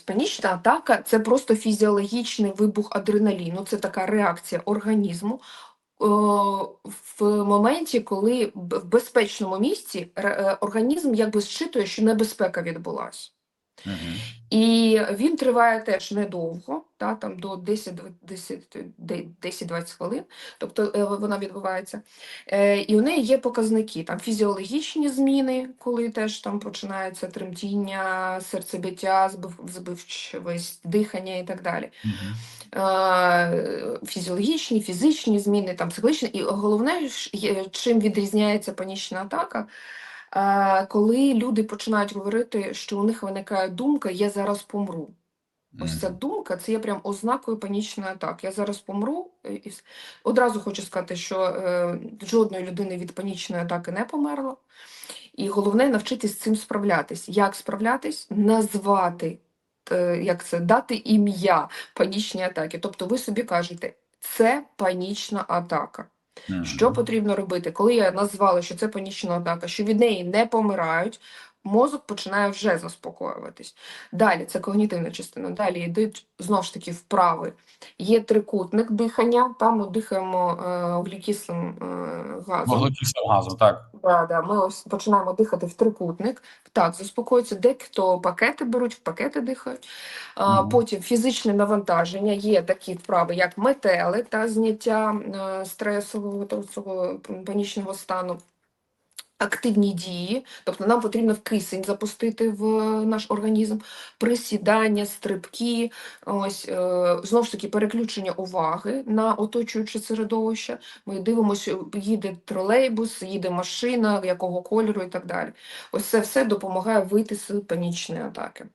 Панічна атака це просто фізіологічний вибух адреналіну, це така реакція організму е, в моменті, коли в безпечному місці е, організм якби зчитує, що небезпека відбулася. І він триває теж недовго, та, там до 10-20 хвилин, тобто е, вона відбувається. Е, І у неї є показники, там фізіологічні зміни, коли теж там починається тремтіння, серцебиття, збив- збивчивість, дихання і так далі. Е, Фізіологічні, фізичні зміни, там психологічні. І головне, чим відрізняється панічна атака, коли люди починають говорити, що у них виникає думка Я зараз помру. Ось ця думка це є прям ознакою панічної атаки. Я зараз помру. е, І... Одразу хочу сказати, що е, жодної людини від панічної атаки не померло. І головне навчитись з цим справлятись. Як справлятись? Назвати, е, як це, дати ім'я панічній атаки. Тобто ви собі кажете, це панічна атака. Що потрібно робити? Коли я назвала, що це панічна атака, що від неї не помирають, мозок починає вже заспокоюватись. Далі це когнітивна частина. Далі йдуть знову ж таки вправи. Є трикутник дихання, там ми дихаємо е, вуглекислим е, газом. Вуглекислим газом, так. Да, да, ми ось починаємо дихати в трикутник. Так, заспокоюється. Дехто пакети беруть, в пакети дихають. А, Мгм. Потім фізичне навантаження. Є такі вправи, як метелик та зняття е, стресового цього панічного стану. Активні дії, тобто нам потрібно в кисень запустити в наш організм, присідання, стрибки, ось е, знову ж таки переключення уваги на оточуюче середовище. Ми дивимося, їде тролейбус, їде машина, якого кольору і так далі. Ось це все допомагає вийти з панічної атаки.